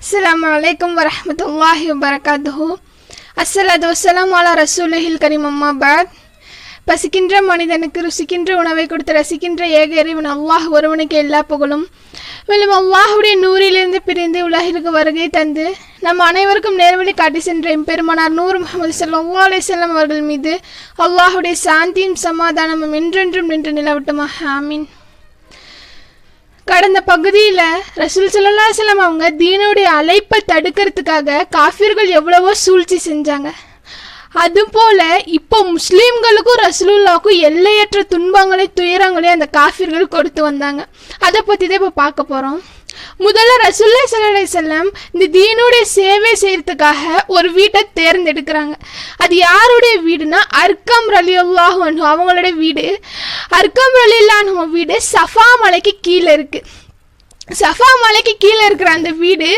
அஸ்ஸலாமு அலைக்கும் வரஹ்மத்துல்லாஹி வபரகாத்துஹு அஸ்ஸலாத்து வஸ்ஸலாம் அலா ரசூலுஹில் கரீம் அம்மா பாத் பசிக்கின்ற மனிதனுக்கு ருசிக்கின்ற உணவை கொடுத்து ரசிக்கின்ற ஏக இறைவன் அல்லாஹ் ஒருவனுக்கு எல்லா புகழும். மேலும் அல்லாஹுடைய நூறிலிருந்து பிரிந்து உலகிற்கு வருகை தந்து நம் அனைவருக்கும் நேர்வழி காட்டி சென்ற எம்பெருமானார் நூர் முகமது ஸல்லல்லாஹு அலைஹி செல்லம் அவர்கள் மீது அல்லாஹுடைய சாந்தியும் சமாதானமும் என்றென்றும் நின்று நிலவட்டுமாக. ஆமீன். கடந்த பகுதியில் ரசூல் சல்லா செல்லம் அவங்க தீனுடைய அழைப்பை தடுக்கிறதுக்காக காஃபியர்கள் எவ்வளவோ சூழ்ச்சி செஞ்சாங்க. அதுபோல் இப்போ முஸ்லீம்களுக்கும் ரசூலுல்லாவுக்கும் எல்லையற்ற துன்பங்களை துயரங்களே அந்த காஃபிர்கள் கொடுத்து வந்தாங்க. அதை பற்றி தான் இப்போ பார்க்க போகிறோம் முதல்ல ரசுல்லா சல்லா செல்லம் இந்த தீனுடைய சேவை செய்யறதுக்காக ஒரு வீட்டை தேர்ந்தெடுக்கிறாங்க. அது யாருடைய வீடுனா அர்க்கம் ரலியுல்லாஹு அவங்களுடைய வீடு. அர்க்கம் ரலியுல்லாஹு வீடு சஃபா மலைக்கு கீழே இருக்கு. சஃபா மலைக்கு கீழே இருக்கிற அந்த வீடு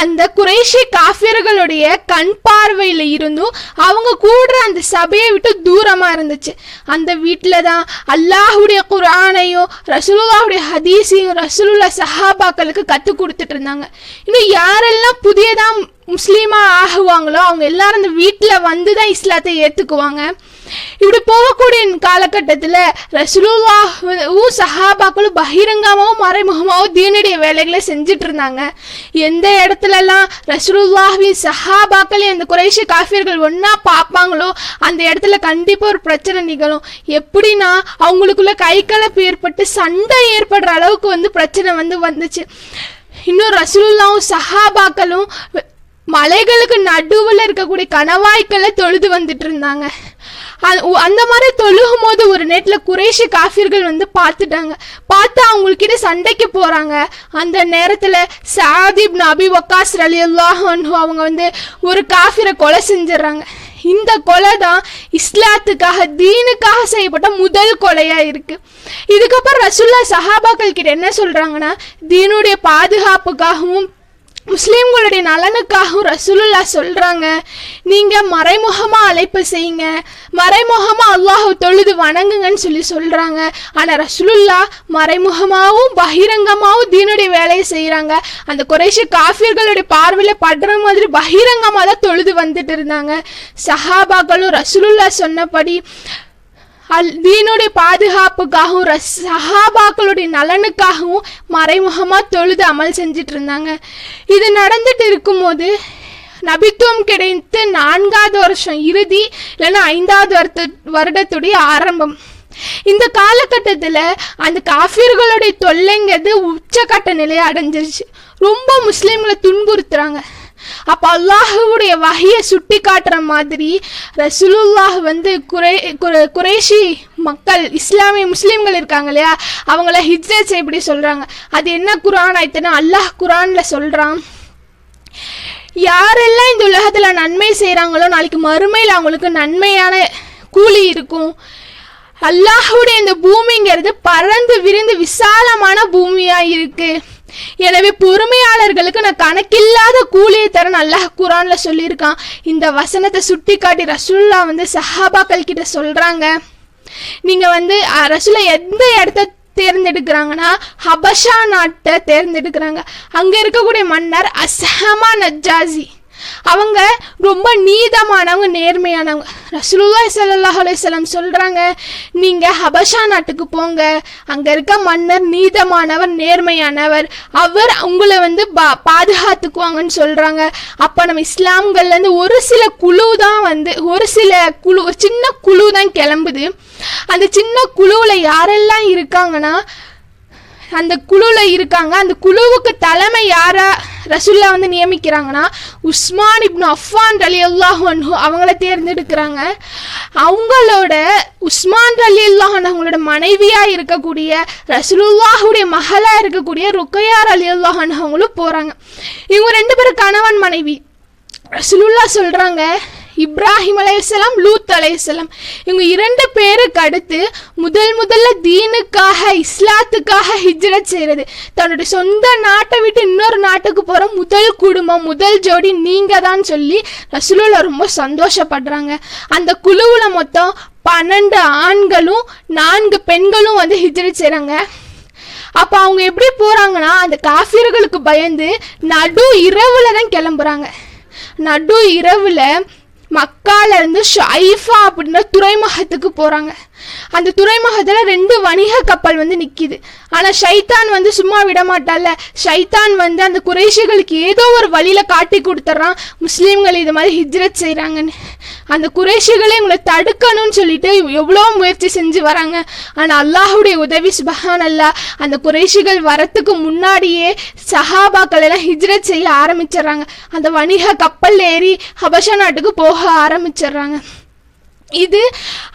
அந்த குறைஷி காஃபியர்களுடைய கண் பார்வையில் இருந்தும் அவங்க கூடுற அந்த சபையை விட்டு தூரமாக இருந்துச்சு. அந்த வீட்டில் தான் அல்லாஹுடைய குரானையும் ரசூலுல்லாவுடைய ஹதீஸையும் ரசூலுல்லா சஹாபாக்களுக்கு கற்றுக் கொடுத்துட்டு இருந்தாங்க. இன்னும் யாரெல்லாம் புதியதாக முஸ்லீமாக ஆகுவாங்களோ அவங்க எல்லாரும் அந்த வீட்டில் வந்து தான் இஸ்லாத்தை ஏற்றுக்குவாங்க இப்படி போகக்கூடிய காலகட்டத்தில் ரசூலுல்லாவும் சஹாபாக்களும் பகிரங்கமாகவும் மறைமுகமாகவும் தீனுடைய வேலைகளை செஞ்சுட்டு இருந்தாங்க எந்த இடத்துலலாம் ரசூலுல்லாஹின் சஹாபாக்களையும் அந்த குறைஷி காஃபியர்கள் ஒன்றா பார்ப்பாங்களோ அந்த இடத்துல கண்டிப்பாக ஒரு பிரச்சனை நிகழும் எப்படின்னா அவங்களுக்குள்ள கை கலப்பு ஏற்பட்டு சண்டை ஏற்படுற அளவுக்கு வந்து பிரச்சனை வந்து வந்துச்சு இன்னும் ரசூலுல்லாவும் சஹாபாக்களும் மலைகளுக்கு நடுவில் இருக்கக்கூடிய கணவாய்க்களை தொழுது வந்துட்டு இருந்தாங்க. அந்த மாதிரி தொழுகும் போது ஒரு நேரத்தில் குறைஷி காஃபிர்கள் வந்து பார்த்துட்டாங்க. பார்த்து அவங்கக்கிட்ட சண்டைக்கு போகிறாங்க அந்த நேரத்தில் சாதிப் நபி வக்காஸ் அலி அவங்க வந்து ஒரு காஃபிரை கொலை செஞ்சிடுறாங்க. இந்த கொலை தான் இஸ்லாத்துக்காக தீனுக்காக செய்யப்பட்ட முதல் கொலையாக இருக்குது இதுக்கப்புறம் ரசுல்லா சஹாபாக்கள் கிட்ட என்ன சொல்கிறாங்கன்னா தீனுடைய பாதுகாப்புக்காகவும் முஸ்லீம்களுடைய நலனுக்காகவும் ரசூலுல்லா சொல்கிறாங்க நீங்கள் மறைமுகமாக அழைப்பு செய்யுங்க. மறைமுகமாக அல்லாஹ் தொழுது வணங்குங்கன்னு சொல்லி சொல்கிறாங்க ஆனால் ரசூலுல்லா மறைமுகமாகவும் பகிரங்கமாகவும் தீனுடைய வேலையை செய்கிறாங்க அந்த குறைஷி காஃபியர்களுடைய பார்வையில் படுற மாதிரி பகிரங்கமாக தான் தொழுது வந்துட்டு இருந்தாங்க. சஹாபாக்களும் ரசூலுல்லா சொன்னபடி அல் தீனுடைய பாதுகாப்புக்காகவும் ரஸ் சஹாபாக்களுடைய நலனுக்காகவும் மறைமுகமாக தொழுது அமல் செஞ்சிட்டு இருந்தாங்க இது நடந்துட்டு இருக்கும்போது நபித்துவம் கிடைத்து நான்காவது வருஷம் இறுதி இல்லைன்னா ஐந்தாவது வருத்த வருடத்துடைய ஆரம்பம். இந்த காலகட்டத்தில் அந்த காஃபியர்களுடைய தொல்லைங்கிறது உச்சக்கட்ட நிலையை அடைஞ்சிருச்சு. ரொம்ப முஸ்லீம்களை துன்புறுத்துறாங்க. அப்போ அல்லாஹுவுடைய வகையை சுட்டி காட்டுற மாதிரி ரசூலுல்லாஹ் வந்து குறை குறைஷி மக்கள் இஸ்லாமிய முஸ்லீம்கள் இருக்காங்க இல்லையா? அவங்கள ஹிஜ்ரத் எப்படி சொல்கிறாங்க அது என்ன குரான் ஆயிட்டுன்னா அல்லாஹ் குரானில் சொல்கிறான் யாரெல்லாம் இந்த உலகத்தில் நன்மை செய்கிறாங்களோ நாளைக்கு மறுமையில் அவங்களுக்கு நன்மையான கூலி இருக்கும். அல்லாஹுடைய இந்த பூமிங்கிறது பறந்து விரிந்து விசாலமான பூமியாக இருக்கு. எனவே பொறுமையாளர்களுக்கு நான் கணக்கில்லாத கூலியை தரேன் அல்லாஹ் குரான்ல சொல்லியிருக்கான். இந்த வசனத்தை சுட்டி காட்டி ரசுல்லா வந்து சஹாபாக்கள் கிட்ட சொல்றாங்க. நீங்க வந்து ரசுல்லா எந்த இடத்த தேர்ந்தெடுக்கிறாங்கன்னா ஹபஷா நாட்டை தேர்ந்தெடுக்கிறாங்க. அங்க இருக்கக்கூடிய மன்னர் அசஹமா நஜாசி அவங்க ரொம்ப நீதமானவங்க நேர்மையானவங்க. ரசூலுல்லாய் சல்லாஹ் அலையம் சொல்கிறாங்க நீங்கள் ஹபஷா நாட்டுக்கு போங்க. அங்கே இருக்க மன்னர் நீதமானவர் நேர்மையானவர். அவர் உங்களை வந்து பா- பாதுகாத்துக்குவாங்கன்னு சொல்கிறாங்க அப்போ நம்ம இஸ்லாம்கள்ல இருந்து ஒரு சில குழு தான் வந்து ஒரு சில குழு ஒரு சின்ன குழு தான் கிளம்புது. அந்த சின்ன குழுவில் யாரெல்லாம் இருக்காங்கன்னா அந்த குழுவில் இருக்காங்க. அந்த குழுவுக்கு தலைமை யாரா? ரசுல்லா வந்து நியமிக்கிறாங்கன்னா உஸ்மான் இப்னு அஃபான் அலி அல்லாஹ் அவங்கள தேர்ந்தெடுக்கிறாங்க. அவங்களோட உஸ்மான் அலி அல்லாஹன் அவங்களோட மனைவியாக இருக்கக்கூடிய ரசூலுல்லாஹுடைய மகளாக இருக்கக்கூடிய ருக்கையார் அலி அல்லாஹன் அவங்களும் போகிறாங்க இவங்க ரெண்டு பேரும் கணவன் மனைவி. ரசூலுல்லா சொல்கிறாங்க இப்ராஹிம் அலைஹிஸ்ஸலாம் லூத் அலைஹிஸ்ஸலாம் இவங்க இரண்டு பேருக்கு அடுத்து முதல் முதல்ல தீனுக்காக இஸ்லாத்துக்காக ஹிஜ்ரத் செய்கிறது தன்னுடைய சொந்த நாட்டை விட்டு இன்னொரு நாட்டுக்கு போகிற முதல் குடும்பம் முதல் ஜோடி நீங்கள் தான் சொல்லி ரசூலில் ரொம்ப சந்தோஷப்படுறாங்க. அந்த குழுவில் மொத்தம் பன்னெண்டு ஆண்களும் நான்கு பெண்களும் வந்து ஹிஜ்ரத் செய்கிறாங்க அப்போ அவங்க எப்படி போகிறாங்கன்னா அந்த காஃபியர்களுக்கு பயந்து நடு இரவில் தான் கிளம்புறாங்க. நடு இரவில் மக்கால இருந்து ஷைஃபா அப்படின்ற துறைமுகத்துக்கு போறாங்க. அந்த துறைமுகத்துல ரெண்டு வணிக கப்பல் வந்து நிற்கிது ஆனா ஷைத்தான் வந்து சும்மா விட மாட்டால ஷைத்தான் வந்து அந்த குறைஷிகளுக்கு ஏதோ ஒரு வழியில காட்டி கொடுத்துட்றான் முஸ்லீம்கள் இது மாதிரி ஹிஜ்ரத் செய்கிறாங்கன்னு அந்த குறைஷிகளை உங்களை தடுக்கணும்னு சொல்லிட்டு எவ்வளோ முயற்சி செஞ்சு வராங்க. ஆனா அல்லாஹ்வுடைய உதவி சுபஹான் அல்லாஹ் அந்த குறைஷிகள் வரத்துக்கு முன்னாடியே சஹாபாக்கள் எல்லாம் ஹிஜ்ரத் செய்ய ஆரம்பிச்சிடுறாங்க. அந்த வணிக கப்பல் ஏறி ஹபஷா நாட்டுக்கு போக ஆரம்பிச்சிடுறாங்க. இது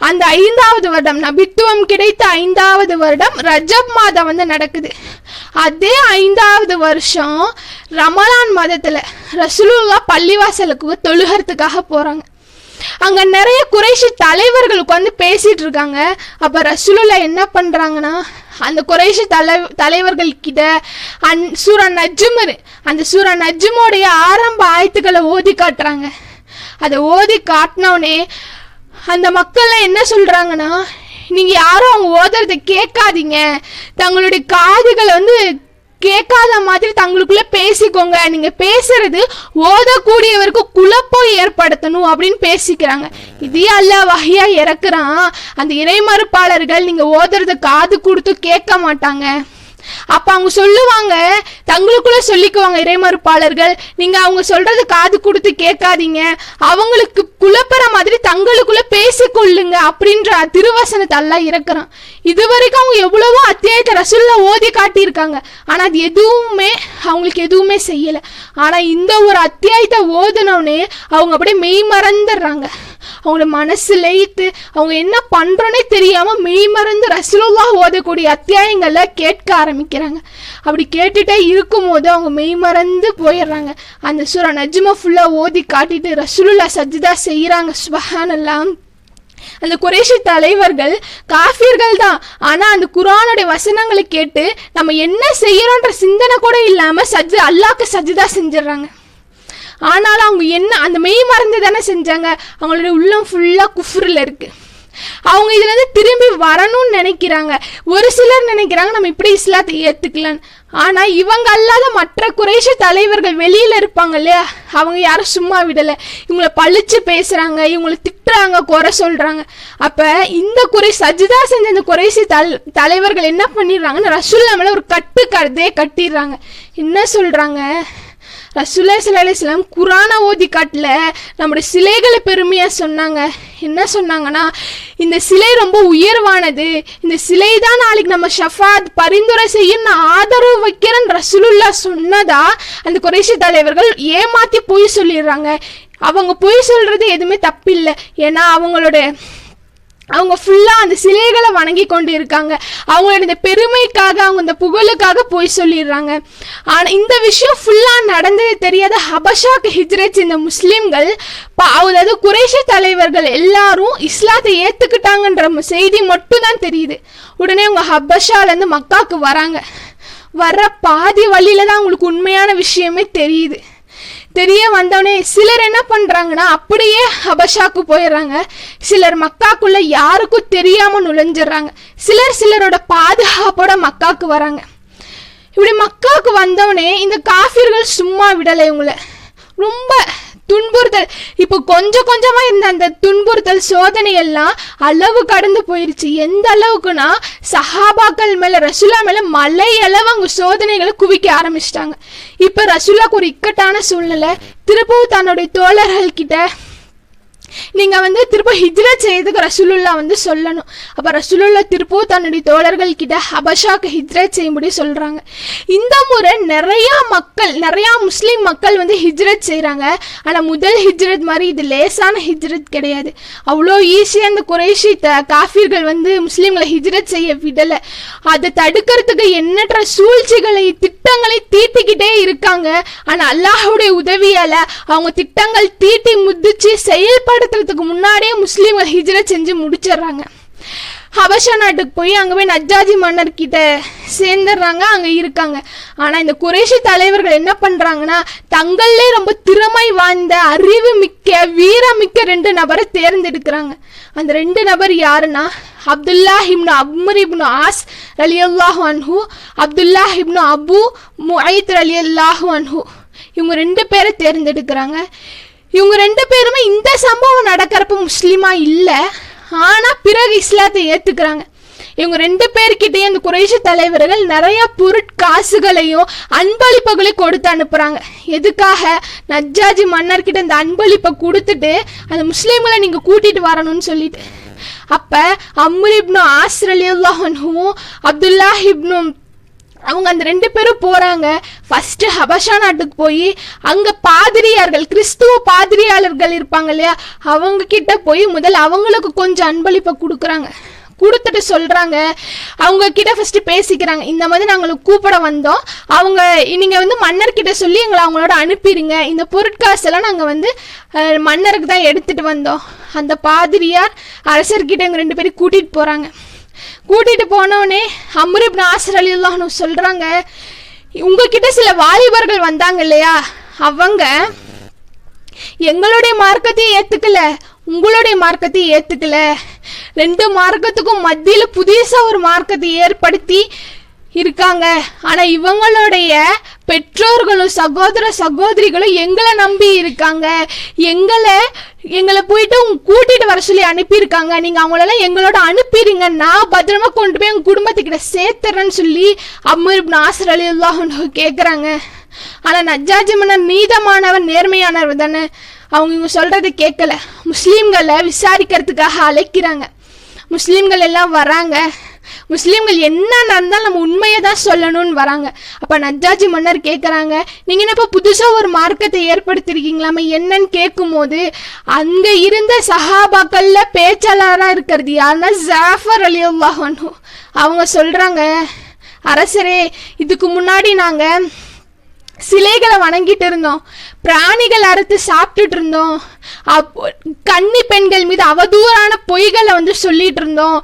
அந்த ஐந்தாவது வருடம் நபித்துவம் கிடைத்த ஐந்தாவது வருடம் ரஜப் மாதம் வந்து நடக்குது. அதே ஐந்தாவது வருஷம் ரமலான் மாதத்துல ரசூலுல்லா பள்ளிவாசலுக்கு தொழுகிறதுக்காக போறாங்க. அங்க நிறைய குறைஷி தலைவர்கள் உட்காந்து பேசிட்டு இருக்காங்க. அப்ப ரசூலுல்லா என்ன பண்றாங்கன்னா அந்த குறைஷி தலை தலைவர்கள் கிட்ட அந் சூரா நஜ்மர் அந்த சூரா நஜ்மோடைய ஆரம்ப ஆயத்துக்களை ஓதி காட்டுறாங்க. அதை ஓதி காட்டினோடனே அந்த மக்கள்லாம் என்ன சொல்றாங்கன்னா நீங்க யாரும் அவங்க ஓதுறத கேட்காதீங்க. தங்களுடைய காதுகளை வந்து கேட்காத மாதிரி தங்களுக்குள்ள பேசிக்கோங்க. நீங்க பேசுறது ஓதக்கூடியவருக்கு குழப்பம் ஏற்படுத்தணும் அப்படின்னு பேசிக்கிறாங்க. இதே அல்ல வகையா இறக்குறான். அந்த இறைமறுப்பாளர்கள் நீங்க ஓதுறது காது கொடுத்து கேட்க மாட்டாங்க. அப்ப அவங்க சொல்லுவாங்க தங்களுக்குள்ள சொல்லிக்குவாங்க இறைமறுப்பாளர்கள் நீங்க அவங்க சொல்றத காது கொடுத்து கேட்காதீங்க அவங்களுக்கு குழப்பற மாதிரி தங்களுக்குள்ள பேசிக்கொள்ளுங்க அப்படின்ற திருவசனத்தை எல்லாம் இறக்குறான். இது வரைக்கும் அவங்க எவ்வளவோ அத்தியாயத்தை ரசுல்ல ஓதி காட்டியிருக்காங்க. ஆனா அது எதுவுமே அவங்களுக்கு எதுவுமே செய்யல. ஆனா இந்த ஒரு அத்தியாயத்தை ஓதுனோடனே அவங்க அப்படியே மெய் மறந்துடுறாங்க அவங்களோட மனசு லயித்து அவங்க என்ன பண்ணுறோன்னே தெரியாம மெய்மறந்து ரசூலுல்லா ஓதக்கூடிய அத்தியாயங்களை கேட்க ஆரம்பிக்கிறாங்க. அப்படி கேட்டுட்டே இருக்கும்போது அவங்க மெய்மறந்து போயிடுறாங்க. அந்த சூரா நஜ்மா ஃபுல்லா ஓதி காட்டிட்டு ரசூலுல்லா சஜிதா செய்யறாங்க சுபஹானெல்லாம் அந்த குறைஷி தலைவர்கள் காஃபியர்கள் தான். ஆனா அந்த குரானுடைய வசனங்களை கேட்டு நம்ம என்ன செய்யறோன்ற சிந்தனை கூட இல்லாம சஜ் அல்லாக்கு சஜிதா செஞ்சிடுறாங்க. ஆனாலும் அவங்க என்ன அந்த மெய் மறந்து தானே செஞ்சாங்க. அவங்களுடைய உள்ளம் ஃபுல்லாக குஃப்ரில் இருக்கு. அவங்க இதுல இருந்து திரும்பி வரணும்னு நினைக்கிறாங்க. ஒரு சிலர் நினைக்கிறாங்க நம்ம இப்படி இஸ்லாத்தை ஏத்துக்கலான்னு. ஆனா இவங்க அல்லாத மற்ற குறைஷ தலைவர்கள் வெளியில இருப்பாங்க இல்லையா? அவங்க யாரும் சும்மா விடல. இவங்கள பழிச்சு பேசுறாங்க இவங்களை திட்டுறாங்க குறை சொல்றாங்க. அப்ப இந்த குறை சஜிதா செஞ்ச இந்த குறைசி தல் தலைவர்கள் என்ன பண்ணிடுறாங்கன்னு ரசூல்லாமல ஒரு கட்டு கதே கட்டிடுறாங்க. என்ன சொல்றாங்க? ரசூல்லா சல்லா அலிஸ்லாம் குரானை ஓதி காட்டல. நம்முடைய சிலைகளை பெருமையாக சொன்னாங்க. என்ன சொன்னாங்கன்னா இந்த சிலை ரொம்ப உயர்வானது. இந்த சிலை தான் நாளைக்கு நம்ம ஷஃபாத் பரிந்துரை செய்ய நான் ஆதரவு வைக்கிறேன்னு ரசூலுல்லா சொன்னதா அந்த குறைஷி தலைவர்கள் ஏமாற்றி பொய் சொல்லிடுறாங்க. அவங்க பொய் சொல்கிறது எதுவுமே தப்பில்லை. ஏன்னா அவங்களோட அவங்க ஃபுல்லாக அந்த சிலைகளை வணங்கி கொண்டு இருக்காங்க அவங்களோட இந்த பெருமைக்காக அவங்க இந்த புகழுக்காக போய் சொல்லிடுறாங்க. ஆனால் இந்த விஷயம் ஃபுல்லாக நடந்தது தெரியாத ஹபஷாக்கு ஹிஜ்ரத் இந்த முஸ்லீம்கள் ப- அதாவது குறைஷ தலைவர்கள் எல்லாரும் இஸ்லாத்தை ஏற்றுக்கிட்டாங்கன்ற செய்தி மட்டும் தான் தெரியுது. உடனே அவங்க ஹபஷாலேருந்து மக்காக்கு வராங்க. வர்ற பாதி வழியில தான் அவங்களுக்கு உண்மையான விஷயமே தெரியுது. தெரிய வந்தவொடனே சிலர் என்ன பண்றாங்கன்னா அப்படியே ஹபஷாக்கு போயிடுறாங்க. சிலர் மக்காக்குள்ள யாருக்கும் தெரியாம நுழைஞ்சிடுறாங்க. சிலர் சிலரோட பாதுகாப்போட மக்காக்கு வராங்க. இப்படி மக்காவுக்கு வந்தவனே இந்த காஃபிர்கள் சும்மா விடலை இவங்கள ரொம்ப துன்புறுத்தல். இப்போ கொஞ்சம் கொஞ்சமா இருந்த அந்த துன்புறுத்தல் சோதனை எல்லாம் அளவு கடந்து போயிருச்சு. எந்த அளவுக்குன்னா சஹாபாக்கள் மேல ரசுல்லா மேல மலை அளவு அவங்க சோதனைகளை குவிக்க ஆரம்பிச்சிட்டாங்க. இப்ப ரசுல்லாக்கு ஒரு இக்கட்டான சூழ்நிலை. திருப்பவும் தன்னுடைய தோழர்கள் கிட்ட நீங்க வந்து திரும்ப ஹிஜ்ரத் செய்யறதுக்கு ரசூலுல்லா வந்து சொல்லணும். அப்ப ரசூலுல்லா திருப்பவும் தன்னுடைய தோழர்கள் கிட்ட ஹபஷாக்கு ஹிஜ்ரத் செய்யும்படி சொல்றாங்க. இந்த முறை நிறைய மக்கள் நிறைய முஸ்லீம் மக்கள் வந்து ஹிஜ்ரத் செய்கிறாங்க ஆனா முதல் ஹிஜ்ரத் மாதிரி இது லேசான ஹிஜ்ரத் கிடையாது. அவ்வளோ ஈஸியா அந்த குறைஷி த காஃபிர்கள் வந்து முஸ்லீம்களை ஹிஜ்ரத் செய்ய விடல. அதை தடுக்கிறதுக்கு எண்ணற்ற சூழ்ச்சிகளை திட்டங்களை தீட்டிக்கிட்டே இருக்காங்க. ஆனா அல்லாஹுடைய உதவியால அவங்க திட்டங்கள் தீட்டி முதிச்சு செயல்படுத்துறதுக்கு முன்னாடியே முஸ்லீம்கள் ஹிஜ்ரத் செஞ்சு முடிச்சிடுறாங்க. ஹபஷா நாட்டுக்கு போய் அங்கே போய் நஜ்ஜாஜி மன்னர் கிட்ட சேர்ந்துடுறாங்க அங்கே இருக்காங்க. ஆனால் இந்த குறைஷி தலைவர்கள் என்ன பண்ணுறாங்கன்னா தங்களே ரொம்ப திறமை வாய்ந்த அறிவு மிக்க வீரமிக்க ரெண்டு நபரை தேர்ந்தெடுக்கிறாங்க. அந்த ரெண்டு நபர் யாருன்னா Abdullah ibn Amr ibn As ரலியல்லாஹு அன்ஹு அப்துல்லா ஹிப்னு அபு முஐத் ரலியல்லாஹு அன்ஹு. இவங்க ரெண்டு பேரை தேர்ந்தெடுக்கிறாங்க. இவங்க ரெண்டு பேருமே இந்த சம்பவம் நடக்கிறப்ப முஸ்லீமா இல்லை. ஆனால் பிறகு இஸ்லாத்தை ஏற்றுக்கிறாங்க இவங்க ரெண்டு பேர்கிட்டயும் அந்த குறைஷ தலைவர்கள் நிறைய பொருட்காசுகளையும் அன்பளிப்புகளையும் கொடுத்து அனுப்புறாங்க. எதுக்காக? நஜ்ஜாஜி மன்னர்கிட்ட இந்த அன்பளிப்பை கொடுத்துட்டு அந்த முஸ்லீம்களை நீங்க கூட்டிட்டு வரணும்னு சொல்லிட்டு. அப்ப அம்ரு இப்னு ஆஸ்ரலியுல்லாஹனும் அப்துல்லா இப்னு அவங்க அந்த ரெண்டு பேரும் போறாங்க. ஃபர்ஸ்ட் ஹபஷா நாட்டுக்கு போய் அங்க பாதிரியார்கள் கிறிஸ்துவ பாதிரியாளர்கள் இருப்பாங்க இல்லையா? அவங்க கிட்ட போய் முதல் அவங்களுக்கு கொஞ்சம் அன்பளிப்பை கொடுக்குறாங்க. கொடுத்துட்டு சொல்கிறாங்க அவங்க கிட்ட ஃபர்ஸ்ட் பேசிக்கிறாங்க. இந்த மாதிரி நாங்கள் கூப்பிட வந்தோம். அவங்க நீங்கள் வந்து மன்னர்கிட்ட சொல்லி எங்களை அவங்களோட அனுப்பிடுங்க இந்த பொருட்காசெல்லாம் நாங்கள் வந்து மன்னருக்கு தான் எடுத்துகிட்டு வந்தோம். அந்த பாதிரியார் அரசர்கிட்ட எங்கள் ரெண்டு பேரும் கூட்டிகிட்டு போகிறாங்க கூட்டிட்டு போனோடனே அம்ருப் நாசர் அலில்லான்னு சொல்கிறாங்க உங்ககிட்ட சில வாலிபர்கள் வந்தாங்க இல்லையா? அவங்க எங்களுடைய மார்க்கத்தையும் ஏத்துக்கல உங்களுடைய மார்க்கத்தையும் ஏத்துக்கல. ரெண்டு மார்க்கத்துக்கும் மத்தியில புதுசா ஒரு மார்க்கத்தை ஏற்படுத்தி இருக்காங்க. ஆனா இவங்களுடைய பெற்றோர்களும் சகோதர சகோதரிகளும் எங்களை நம்பி இருக்காங்க. எங்களை எங்களை போயிட்டு உங்க கூட்டிட்டு வர சொல்லி அனுப்பியிருக்காங்க. நீங்க அவங்களெல்லாம் எங்களோட அனுப்பிடுங்க. நான் பத்திரமா கொண்டு போய் உங்க குடும்பத்துக்கிட்ட சேர்த்துறேன்னு சொல்லி அம்மர் நாசர் அலி அல்லாஹ் கேட்குறாங்க ஆனா நஜாஜி மன்னர் நீதமானவர் நேர்மையானவர் தானே. அவங்க இவங்க சொல்றதை கேட்கல முஸ்லீம்களை விசாரிக்கிறதுக்காக அழைக்கிறாங்க. முஸ்லீம்கள் எல்லாம் வராங்க. முஸ்லீம்கள் என்ன நடந்தாலும் நம்ம உண்மையை தான் சொல்லணும்னு வராங்க. அப்போ நஜாஜி மன்னர் கேட்குறாங்க நீங்கள் என்னப்போ புதுசாக ஒரு மார்க்கத்தை ஏற்படுத்திருக்கீங்களாம? என்னன்னு கேட்கும்போது அங்கே இருந்த சஹாபாக்கள்ல பேச்சாளராக இருக்கிறது யாருன்னா ஜாஃபர் அலி அவங்க சொல்கிறாங்க அரசரே இதுக்கு முன்னாடி நாங்கள் சிலைகளை வணங்கிட்டு இருந்தோம். பிராணிகள் அறுத்து சாப்பிட்டுட்டு இருந்தோம் கன்னி பெண்கள் மீது அவதூறான பொய்களை வந்து சொல்லிட்டு இருந்தோம்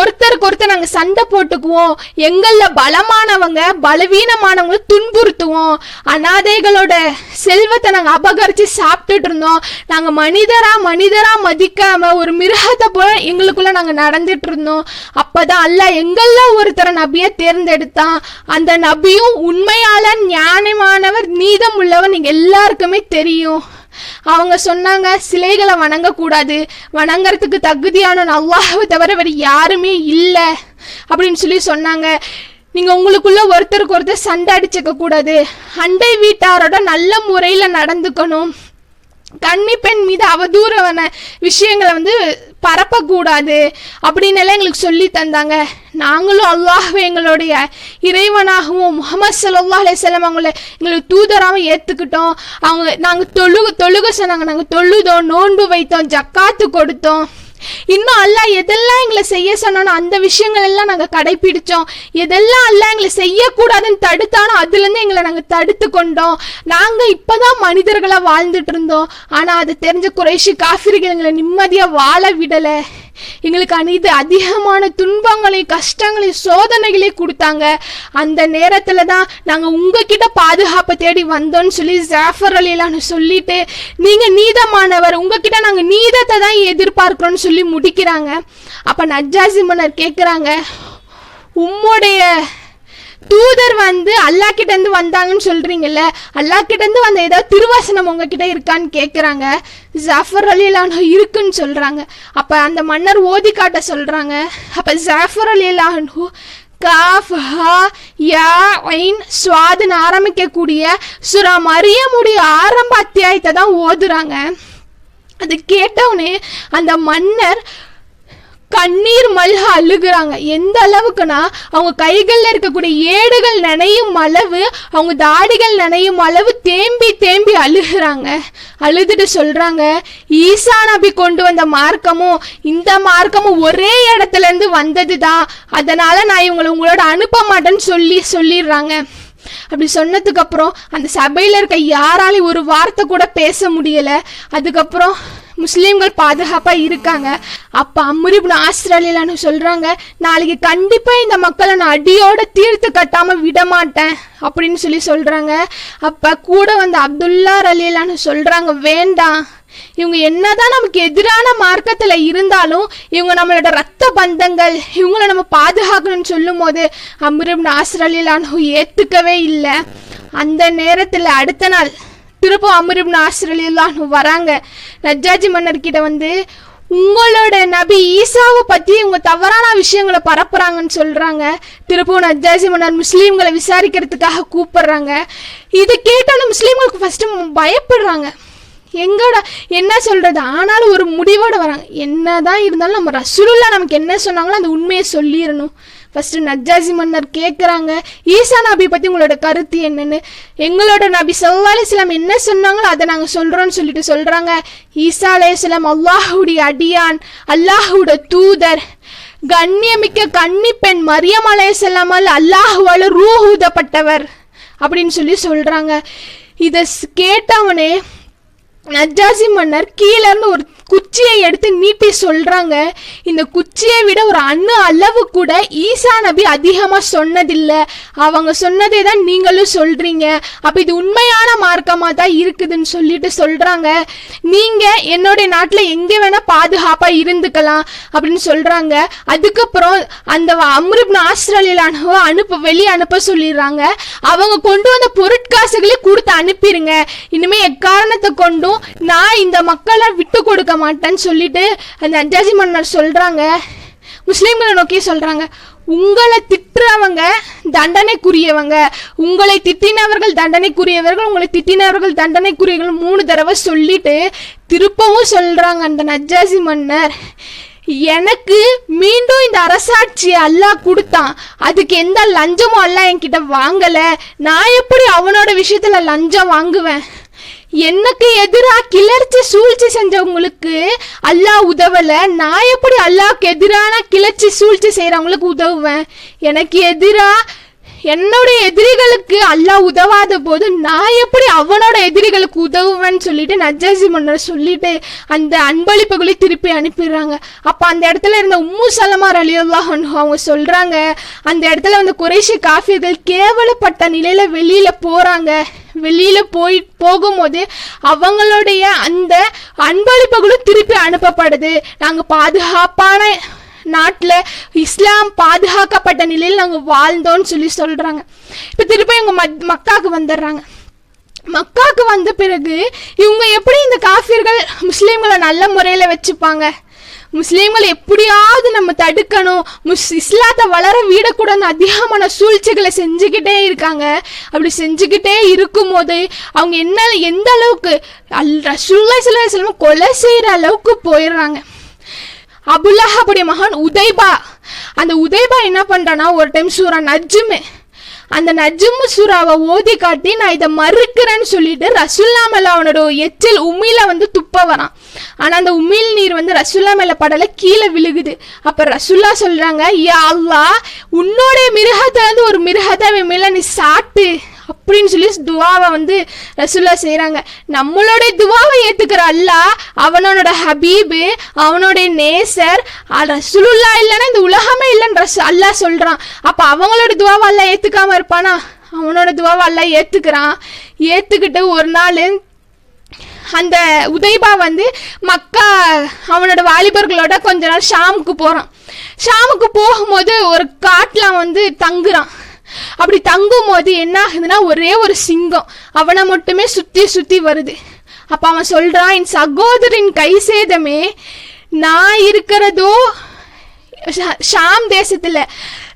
ஒருத்தருக்கு ஒருத்தர் நாங்கள் சண்டை போட்டுக்குவோம். எங்களில் பலமானவங்க பலவீனமானவங்களை துன்புறுத்துவோம். அனாதைகளோட செல்வத்தை நாங்கள் அபகரித்து சாப்பிட்டுட்டு இருந்தோம் நாங்கள் மனிதரா மனிதரா மதிக்காம ஒரு மிருகத்தை போல எங்களுக்குள்ள நாங்கள் நடந்துட்டு இருந்தோம் அப்பதான் அல்ல எங்கள்ல ஒருத்தரை நபியை தேர்ந்தெடுத்தான். அந்த நபியும் உண்மையாளர் ஞானமானவர் நீதம் உள்ளவர் நீங்கள் எல்லாருக்கும் தெரியும். அவங்க சொன்னாங்க சிலைகளை வணங்கக்கூடாது. வணங்குறதுக்கு தகுதியான அல்லாஹ்வை தவிர வேறு யாருமே இல்லை. அப்படின்னு சொல்லி சொன்னாங்க. நீங்கள் உங்களுக்குள்ளே ஒருத்தருக்கு ஒருத்தர் சண்டை அடிச்சுக்க கூடாது அண்டை வீட்டாரோட நல்ல முறையில் நடந்துக்கணும். கன்னி பெண் மீது அவதூறான விஷயங்களை வந்து பரப்பக்கூடாது அப்படின்னு எல்லாம் எங்களுக்கு சொல்லி தந்தாங்க. நாங்களும் அல்லாஹ்வை எங்களுடைய இறைவனாகவும் முகமது சல்லா செல்லம் அவங்கள எங்களுக்கு தூதராகவும் ஏற்றுக்கிட்டோம் அவங்க நாங்கள் தொழுக தொழுக சொன்னாங்க. நாங்கள் தொழுதோம் நோன்பு வைத்தோம் ஜக்காத்து கொடுத்தோம். இன்னும் அல்லாஹ் எதெல்லாம் எங்களை செய்ய சொன்னோம் அந்த விஷயங்கள் எல்லாம் நாங்கள் கடைபிடிச்சோம் எதெல்லாம் அல்லாஹ் எங்களை செய்யக்கூடாதுன்னு தடுத்தானோ அதுலேருந்து எங்களை நாங்கள் தடுத்து கொண்டோம். நாங்கள் இப்போதான் மனிதர்களாக வாழ்ந்துட்டு இருந்தோம். ஆனால் அது தெரிஞ்ச குறைஷி காஃபிரிகள் எங்களை நிம்மதியாக வாழ விடலை. எங்களுக்கு அநீதி அதிகமான துன்பங்களையும் கஷ்டங்களையும் சோதனைகளையும் கொடுத்தாங்க. அந்த நேரத்தில் தான் நாங்கள் உங்ககிட்ட பாதுகாப்பை தேடி வந்தோம்னு சொல்லி ஜாஃபர் அலிலான்னு சொல்லிட்டு நீங்கள் நீதமானவர் உங்ககிட்ட நாங்கள் நீதத்தை தான் எதிர்பார்க்கிறோம்னு சொல்லி முடிக்கிறாங்க. அப்போ நஜாசி மன்னர் கேட்குறாங்க உம்முடைய தூதர் வந்து அல்லா கிட்ட இருந்து வந்தாங்கன்னு சொல்றீங்கல்ல அல்லா கிட்ட இருந்து வந்த ஏதாவது திருவாசனம் உங்ககிட்ட இருக்கான்னு கேக்குறாங்க. ஜாஃபர் அலிலானு இருக்குன்னு சொல்றாங்க. அப்ப அந்த மன்னர் ஓதி காட்ட சொல்றாங்க. அப்ப ஜாஃபர் அலிலானு காஃப் ஹா யா ஐன் ஸ்வாதுன்னு ஆரம்பிக்கக்கூடிய சுரா மரியமுடைய ஆரம்ப அத்தியாயத்தை தான் ஓதுறாங்க. அது கேட்டவுடனே அந்த மன்னர் கண்ணீர் மல்க அழுகுறாங்க. எந்த அளவுக்குனா அவங்க கைகளில் இருக்கக்கூடிய ஏடுகள் நனையும் அளவு அவங்க தாடிகள் நனையும் அளவு தேம்பி தேம்பி அழுகுறாங்க. அழுதுட்டு சொல்கிறாங்க ஈசா நபி கொண்டு வந்த மார்க்கமும் இந்த மார்க்கமும் ஒரே இடத்துலேருந்து வந்தது தான் அதனால் நான் இவங்களை உங்களோட அனுப்ப மாட்டேன்னு சொல்லி சொல்லிடுறாங்க. அப்படி சொன்னதுக்கப்புறம் அந்த சபையில் இருக்க யாராலையும் ஒரு வார்த்தை கூட பேச முடியலை. அதுக்கப்புறம் முஸ்லீம்கள் பாதுகாப்பாக இருக்காங்க. அப்போ அம்முரிபுல் ஆஸ்திரேலியான்னு சொல்கிறாங்க நாளைக்கு கண்டிப்பாக இந்த மக்களை நான் அடியோட தீர்த்து கட்டாமல் விட மாட்டேன் அப்படின்னு சொல்லி சொல்கிறாங்க அப்போ கூட வந்த அப்துல்லா ரலீலான்னு சொல்கிறாங்க வேண்டாம் இவங்க என்னதான் நமக்கு எதிரான மார்க்கத்தில் இருந்தாலும் இவங்க நம்மளோட ரத்த பந்தங்கள் இவங்கள நம்ம பாதுகாக்கணும்னு சொல்லும் போது அம்ருப் நாசரலிலானு ஏற்றுக்கவே இல்லை. அந்த நேரத்தில் அடுத்த நாள் திரும்ப அமிரம் நாசரலிலானு வராங்க. நஜ்ஜாஜி மன்னர்கிட்ட வந்து உங்களோட நபி ஈசாவை பத்தி இவங்க தவறான விஷயங்களை பரப்புறாங்கன்னு சொல்றாங்க. திருப்பவும் நஜாஜி மன்னர் முஸ்லீம்களை விசாரிக்கிறதுக்காக கூப்பிடுறாங்க. இதை கேட்டாலும் முஸ்லீம்களுக்கு ஃபர்ஸ்ட் பயப்படுறாங்க. எங்கடா என்ன சொல்றது? ஆனாலும் ஒரு முடிவோட வராங்க. என்னதான் இருந்தாலும் நம்ம ரசூலுல்லா நமக்கு என்ன சொன்னாங்களோ அந்த உண்மையை சொல்லிடணும் ஃபர்ஸ்ட் நஜ்ஜாசி மன்னர் கேட்குறாங்க ஈசா நபி பற்றி உங்களோட கருத்து என்னன்னு? எங்களோட நபி சல்லா சிலம் என்ன சொன்னாங்களோ அதை நாங்கள் சொல்கிறோன்னு சொல்லிட்டு சொல்கிறாங்க ஈசா அலையாம் அல்லாஹுடைய அடியான் அல்லாஹுட தூதர் கண்ணியமிக்க கன்னி பெண் மரியம் அலையலாமல் அல்லாஹுவால ரூஹூதப்பட்டவர் அப்படின்னு சொல்லி சொல்கிறாங்க இதை கேட்டவனே நஜ்ஜாசி மன்னர் கீழேருந்து ஒரு குச்சியை எடுத்து நீட்டி சொல்றாங்க. இந்த குச்சியை விட ஒரு அண்ணு அளவு கூட ஈசா நபி அதிகமா சொன்னதில்லை. அவங்க சொன்னதே தான் நீங்களும் சொல்றீங்க. அப்ப இது உண்மையான மார்க்கமா தான் இருக்குதுன்னு சொல்லிட்டு சொல்றாங்க. நீங்க என்னுடைய நாட்டுல எங்க வேணா பாதுகாப்பா இருந்துக்கலாம் அப்படின்னு சொல்றாங்க. அதுக்கப்புறம் அந்த அம்ருப்னு ஆஸ்திரேலியானவ அனுப்ப வெளியே அனுப்ப சொல்லிடுறாங்க. அவங்க கொண்டு வந்த பொருட்காசுகளே கொடுத்து அனுப்பிடுங்க. இனிமே எக்காரணத்தை கொண்டும் நான் இந்த மக்களை விட்டு கொடுக்க மாட்டேன்னு சொல்லிட்டு அந்த அஞ்சாஜி மன்னர் சொல்றாங்க. முஸ்லீம்களை நோக்கி சொல்றாங்க. உங்களை திட்டுறவங்க தண்டனைக்குரியவங்க. உங்களை திட்டினவர்கள் தண்டனைக்குரியவர்கள் உங்களை திட்டினவர்கள் தண்டனைக்குரியவர்கள் மூணு தடவை சொல்லிட்டு திருப்பவும் சொல்றாங்க அந்த நஜாசி மன்னர். எனக்கு மீண்டும் இந்த அரசாட்சியை அல்லாஹ் கொடுத்தான். அதுக்கு எந்த லஞ்சமும் அல்லாஹ் என்கிட்ட வாங்கலை. நான் எப்படி அவனோட விஷயத்துல லஞ்சம் வாங்குவேன்? எனக்கு எதிராக கிளர்ச்சி சூழ்ச்சி செஞ்சவங்களுக்கு அல்லாஹ் உதவல. நான் எப்படி அல்லாஹ்க்கு எதிரான கிளர்ச்சி சூழ்ச்சி செய்யறவங்களுக்கு உதவுவேன்? எனக்கு எதிராக என்னுடைய எதிரிகளுக்கு அல்லாஹ் உதவாத போது நான் எப்படி அவனோட எதிரிகளுக்கு உதவுவேன்னு சொல்லிட்டு நஜாசி மன்னர் சொல்லிட்டு அந்த அன்பளிப்புகளை திருப்பி அனுப்பிடுறாங்க. அப்ப அந்த இடத்துல இருந்த உம்மு சலமார் அலியுல்லாஹ் அவங்க சொல்றாங்க அந்த இடத்துல வந்து குறைஷி காஃபியர்கள் கேவலப்பட்ட நிலையில வெளியில போறாங்க. வெளியில போய் போகும்போது அவங்களுடைய அந்த அன்பளிப்புகளும் திருப்பி அனுப்பப்படுது. நாங்க பாதுகாப்பான நாட்டில் இஸ்லாம் பாதுகாக்கப்பட்ட நிலையில் நாங்கள் வாழ்ந்தோம்னு சொல்லி சொல்கிறாங்க இப்போ திருப்பி இவங்க மத் மக்காவுக்கு வந்துடுறாங்க. மக்காவுக்கு வந்த பிறகு இவங்க எப்படி இந்த காஃபியர்கள் முஸ்லீம்களை நல்ல முறையில் வச்சுப்பாங்க? முஸ்லீம்களை எப்படியாவது நம்ம தடுக்கணும். முஸ் இஸ்லாத்தை வளர விடக்கூடாதுன்னு அதிகமான சூழ்ச்சிகளை செஞ்சுக்கிட்டே இருக்காங்க. அப்படி செஞ்சுக்கிட்டே இருக்கும்போது அவங்க என்ன எந்த அளவுக்கு அல் ரசூல்லா சில கொலை செய்கிற அளவுக்கு போயிடுறாங்க. அபுல்லஹாபுடைய மகன் உதைபா. அந்த உதைபா என்ன பண்றானா ஒரு டைம் சூரா நஜ்ஜுமு. அந்த நஜ்மு சூறாவை ஓதி காட்டி நான் இதை மறுக்கிறேன்னு சொல்லிட்டு ரசுல்லா மேல அவனோட எச்சில் உமியில வந்து துப்ப வரான். ஆனா அந்த உமிழ் நீர் வந்து ரசுல்லா மேல படல கீழே விழுகுது. அப்ப ரசுல்லா சொல்றாங்க யா அல்லா உன்னோட மிருகத்தை வந்து ஒரு மிருகத்தை மேல நீ சாட்டு. அப்படின்னு சொல்லி துவாவை வந்து ரசுல்லா செய்கிறாங்க நம்மளோட துவாவை ஏற்றுக்கிற அல்லா அவனோட ஹபீபு அவனுடைய நேசர் ரசுலுல்லா ரசூலுல்லா இல்லைன்னா இந்த உலகமே இல்லைன்னு ரசு அல்லாஹ் சொல்கிறான் அப்போ அவங்களோட துவாவை அல்லாஹ் ஏற்றுக்காம இருப்பானா? அவனோட துவாவை அல்லாஹ் ஏற்றுக்கிறான் ஏற்றுக்கிட்டு ஒரு நாள் அந்த உதய்பா வந்து மக்கா அவனோட வாலிபர்களோட கொஞ்ச நாள் ஷாமுக்கு போகிறான் ஷாமுக்கு போகும்போது ஒரு காட்டில் வந்து தங்குறான். அப்படி தங்கும் போது என்ன ஆகுதுன்னா ஒரே ஒரு சிங்கம். அவனை மட்டுமே சுற்றி சுற்றி வருது. அப்போ அவன் சொல்கிறான் என் சகோதரின் கை சேதமே நான் இருக்கிறதோ ஷாம் தேசத்துல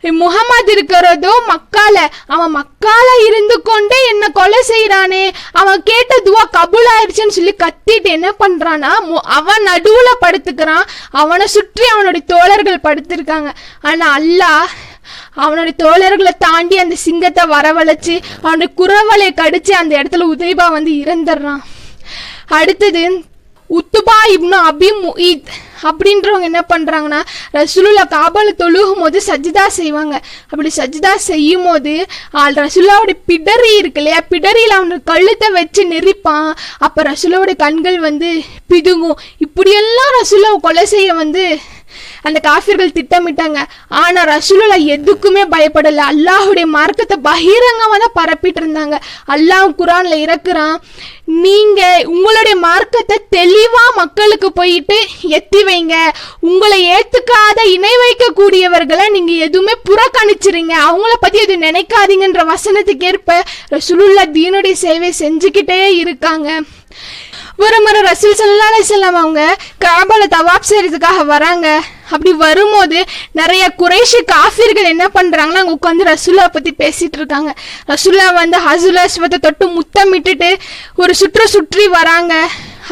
முகமது இருக்கிறதோ மக்கால. அவன் மக்கால இருந்து கொண்டே என்ன கொலை செய்யறானே அவன் கேட்ட துவா கபுல் ஆயிடுச்சுன்னு சொல்லி கத்திட்டு என்ன பண்றானா மு- அவன் நடுவுல படுத்துக்கிறான். அவனை சுற்றி அவனுடைய தோழர்கள் படுத்திருக்காங்க. ஆனா அல்லாஹ் அவனுடைய தோழர்களை தாண்டி அந்த சிங்கத்தை வரவழைச்சு அவனுடைய குரவலை கடிச்சு அந்த இடத்துல உதய்பா வந்து இறந்துடுறான். அடுத்தது உத்துபா இப்னு அபி அப்படின்றவங்க என்ன பண்ணுறாங்கன்னா ரசூலுல்லா காபால தொழுகும் போது சஜிதா செய்வாங்க. அப்படி சஜிதா செய்யும் போது ஆள் ரசூல்லாவோட பிடரி இருக்கு இல்லையா? பிடரியில் அவனோட கழுத்தை வச்சு நெரிப்பான். அப்போ ரசூலாவோட கண்கள் வந்து பிதுங்கும். இப்படியெல்லாம் ரசூல்லாவை கொலை செய்ய வந்து அந்த காஃபிர்கள் திட்டமிட்டாங்க. ஆனா ரசூலுல்லா எதுக்குமே பயப்படல. அல்லாஹுடைய மார்க்கத்தை பகிரங்கமாக தான் பரப்பிட்டு இருந்தாங்க. அல்லாஹ் குரான்ல இறக்குறான் நீங்க உங்களுடைய மார்க்கத்தை தெளிவா மக்களுக்கு போயிட்டு எத்தி வைங்க. உங்களை ஏத்துக்காத இணை வைக்கக்கூடியவர்களை நீங்க எதுவுமே புறக்கணிச்சிருங்க. அவங்கள பத்தி எதுவும் நினைக்காதீங்கன்ற வசனத்துக்கு ஏற்ப ரசூலுல்லா தீனுடைய சேவை செஞ்சுக்கிட்டே இருக்காங்க. ஒரு முறை ரசூல் சல்லா அலிசல்லாம் அவங்க காபால தவாப் செய்யறதுக்காக வராங்க. அப்படி வரும்போது நிறைய குறைஷி காஃபிர்கள் என்ன பண்ணுறாங்கன்னா அங்கே உட்காந்து ரசுல்லா பற்றி பேசிகிட்டு இருக்காங்க. ரசுல்லா வந்து ஹசுல்லா சிவத்தை தொட்டு முத்தமிட்டுட்டு ஒரு சுற்று சுற்றி வராங்க.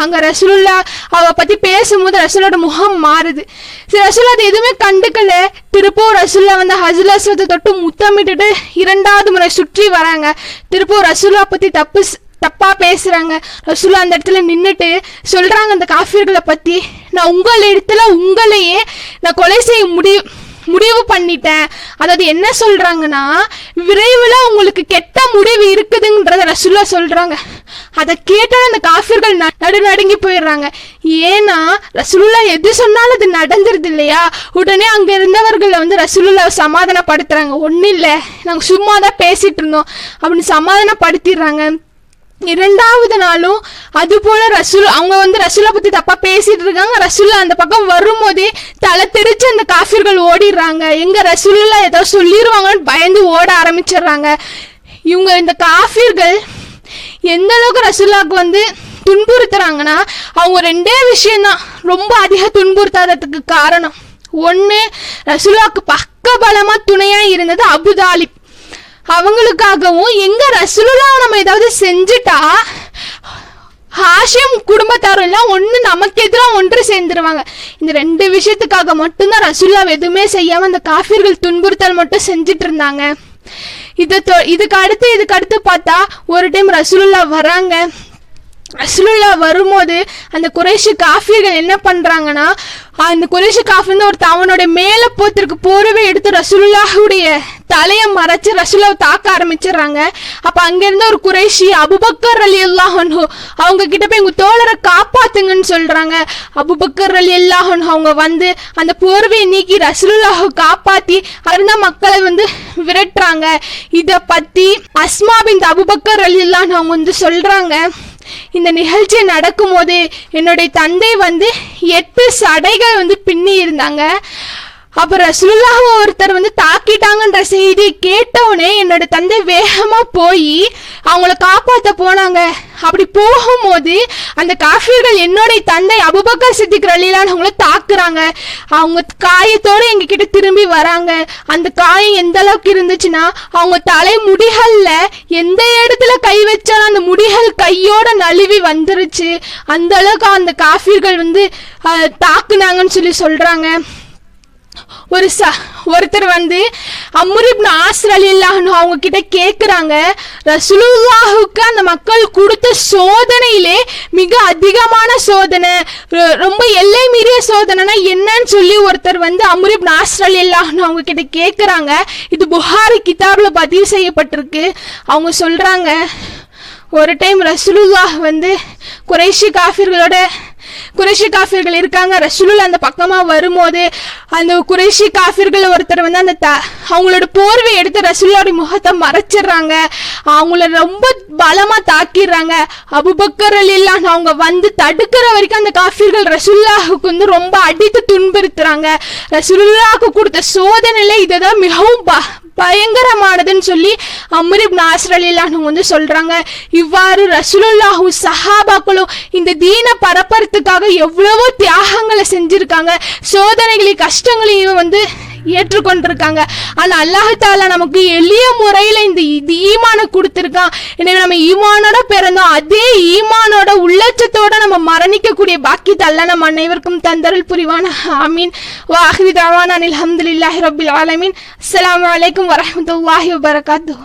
அங்கே ரசூலுல்லா அவ பற்றி பேசும்போது ரசூலோட முகம் மாறுது. சரி ரசூல்லா அது எதுவுமே கண்டுக்கல. திருப்பூர் ரசூல்லா வந்து ஹசுல்லா சிவத்தை தொட்டு முத்தமிட்டுட்டு இரண்டாவது முறை சுற்றி வராங்க. திருப்பூர் ரசூல்லா பற்றி தப்பு தப்பாக தப்பா பேசுறாங்க. ரசூலா அந்த இடத்துல நின்றுட்டு சொல்றாங்க அந்த காஃபியர்களை பத்தி. நான் உங்கள் இடத்துல உங்களையே நான் கொலை செய்ய முடிவு முடிவு பண்ணிட்டேன். அதாவது என்ன சொல்றாங்கன்னா விரைவில் உங்களுக்கு கெட்ட முடிவு இருக்குதுன்றத ரசுல்லா சொல்றாங்க. அதை கேட்டால் அந்த காஃபிர்கள் ந- நடு நடுங்கி போயிடுறாங்க. ஏன்னா ரசூலுல்லா எது சொன்னாலும் அது நடந்துருது இல்லையா? உடனே அங்க இருந்தவர்களை வந்து ரசூலுல்லாவை சமாதானப்படுத்துறாங்க. ஒன்றும் இல்லை. நாங்கள் சும்மா தான் பேசிட்டு இருந்தோம். அப்படின்னு சமாதானப்படுத்திடுறாங்க. இரண்டாவது நாளும் அது போல ரசூல் அவங்க வந்து ரசூலை பத்தி தப்பா பேசிட்டு இருக்காங்க. ரசூல்லா அந்த பக்கம் வரும்போதே தலை தெரிச்சு அந்த காஃபிர்கள் ஓடிடுறாங்க. எங்க ரசூலுல்லா ஏதோ சொல்லிடுவாங்கன்னு பயந்து ஓட ஆரம்பிச்சிடுறாங்க. இவங்க இந்த காஃபிர்கள் எந்த அளவுக்கு ரசூல்லாவுக்கு வந்து துன்புறுத்துறாங்கன்னா அவங்க ரெண்டே விஷயம்தான். ரொம்ப அதிக துன்புறுத்தாததுக்கு காரணம். ஒன்று ரசூலாவுக்கு பக்கபலமாக துணையா இருந்தது அபுதாலிப். அவங்களுக்காகவும் எங்க ரசூலுல்லா நம்ம ஏதாவது செஞ்சுட்டா ஹாஷியம் குடும்பத்தாரும் எல்லாம் ஒன்று நமக்கு எதிராக ஒன்று சேர்ந்துருவாங்க. இந்த ரெண்டு விஷயத்துக்காக மட்டும்தான் ரசுல்லா எதுவுமே செய்யாம அந்த காஃபிர்கள் துன்புறுத்தல் மட்டும் செஞ்சுட்டு இருந்தாங்க இதை தொ- இதுக்கு அடுத்து இதுக்கு அடுத்து பார்த்தா ஒரு டைம் ரசூலுல்லா வராங்க. ரசூலுல்லா வரும்போது அந்த குறைஷி காஃபியர்கள் என்ன பண்ணுறாங்கன்னா அந்த குறைஷி காஃபி ஒரு அவனோட மேலே போத்திருக்கு போர்வை எடுத்து ரசூலுல்லாஹுடைய தலையை மறைச்சு ரசூலாவை தாக்க ஆரம்பிச்சிடுறாங்க. அப்போ அங்கேருந்து ஒரு குறைஷி அபுபக்கர் அலி அல்லாஹன்ஹோ அவங்க கிட்ட போய் எங்கள் தோழரை காப்பாத்துங்கன்னு சொல்கிறாங்க அபுபக்கர் அலி அல்லாஹன்ஹு அவங்க வந்து அந்த போர்வையை நீக்கி ரசூலுல்லாஹை காப்பாற்றி அருந்த மக்களை வந்து விரட்டுறாங்க. இதை பற்றி அஸ்மா பின் அபுபக்கர் அலி அல்லாஹ் அவங்க வந்து சொல்கிறாங்க இந்த நிகழ்ச்சி நடக்கும்போது என்னுடைய தந்தை வந்து எட்டு சடைகள் வந்து பின்னி இருந்தாங்க அப்புறம் ரசூலுல்லாஹ் ஒருத்தர் வந்து தாக்கிட்டாங்கன்ற செய்தி கேட்டவுடனே என்னோட தந்தை வேகமா போய் அவங்கள காப்பாத்த போனாங்க. அப்படி போகும்போது அந்த காஃபியர்கள் என்னுடைய தந்தை அபுபக்கர் சித்திக் ரலீலான்னு தாக்குறாங்க. அவங்க காயத்தோட எங்க கிட்ட திரும்பி வராங்க. அந்த காயம் எந்த அளவுக்கு இருந்துச்சுன்னா அவங்க தலை முடிகள்ல எந்த இடத்துல கை வச்சாலும் அந்த முடிகள் கையோட நழுவி வந்துருச்சு. அந்த அளவுக்கு அந்த காஃபியர்கள் வந்து தாக்குனாங்கன்னு சொல்லி சொல்றாங்க. ஒரு ச ஒருத்தர் வந்து அம்ருப்னு ஆஸ்ர் அலி அவங்க கிட்ட கேட்குறாங்க ரசுலுல்லாஹுக்கு அந்த மக்கள் கொடுத்த சோதனையிலே மிக அதிகமான சோதனை ரொம்ப எல்லை மீறிய சோதனைனா என்னன்னு சொல்லி ஒருத்தர் வந்து அம்ருப்னு நாஸ்ரல் அலி அவங்க கிட்ட கேட்குறாங்க இது புகாரி கிதாபில் பதிவு செய்யப்பட்டிருக்கு. அவங்க சொல்றாங்க ஒரு டைம் ரசுலுல்லாஹ் வந்து குறைஷி காஃபிர்களோட குறைஷி காஃபிர்கள் இருக்காங்க. ரசூலுல் அந்த பக்கமா வரும்போது அந்த குறைஷி காஃபிர்கள் ஒருத்தர் வந்து அந்த த அவங்களோட போர்வை எடுத்து ரசூலோட முகத்தை மறைச்சிடுறாங்க. அவங்கள ரொம்ப பலமா தாக்கிடுறாங்க. அபுபக்கர் அலில்லான் அவங்க வந்து தடுக்கிற வரைக்கும் அந்த காஃபிர்கள் ரசூல்லாவுக்கு வந்து ரொம்ப அடித்து துன்புறுத்துறாங்க. ரசூலுல்லாவுக்கு கொடுத்த சோதனில இதை தான் மிகவும் ப பயங்கரமானதுன்னு சொல்லி அம்ரிப் நாசர் அலிலான்னு வந்து சொல்றாங்க. இவ்வாறு ரசூலுல்லாஹு சஹாபாக்களும் இந்த தீன பரப்புறதுக்கு நமக்காக எவ்வளவோ தியாகங்களை செஞ்சுருக்காங்க. சோதனைகளை கஷ்டங்களையும் வந்து ஏற்றுக்கொண்டிருக்காங்க. ஆனால் அல்லாஹால நமக்கு எளிய முறையில் இந்த இது ஈமானை கொடுத்துருக்கான். எனவே நம்ம ஈமானோட பிறந்தோம். அதே ஈமானோட உள்ளச்சத்தோட நம்ம மரணிக்கக்கூடிய பாக்கியத்தை அல்லாஹ் நம்ம அனைவருக்கும் தந்தரல் புரிவான. ஆமீன். வாஹிதாவான் அனில் அல்ஹம்துலில்லாஹி ரபில் ஆலமீன். அஸ்ஸலாமு அலைக்கும் வரஹ்மத்துல்லாஹி வபரகாத்துஹு.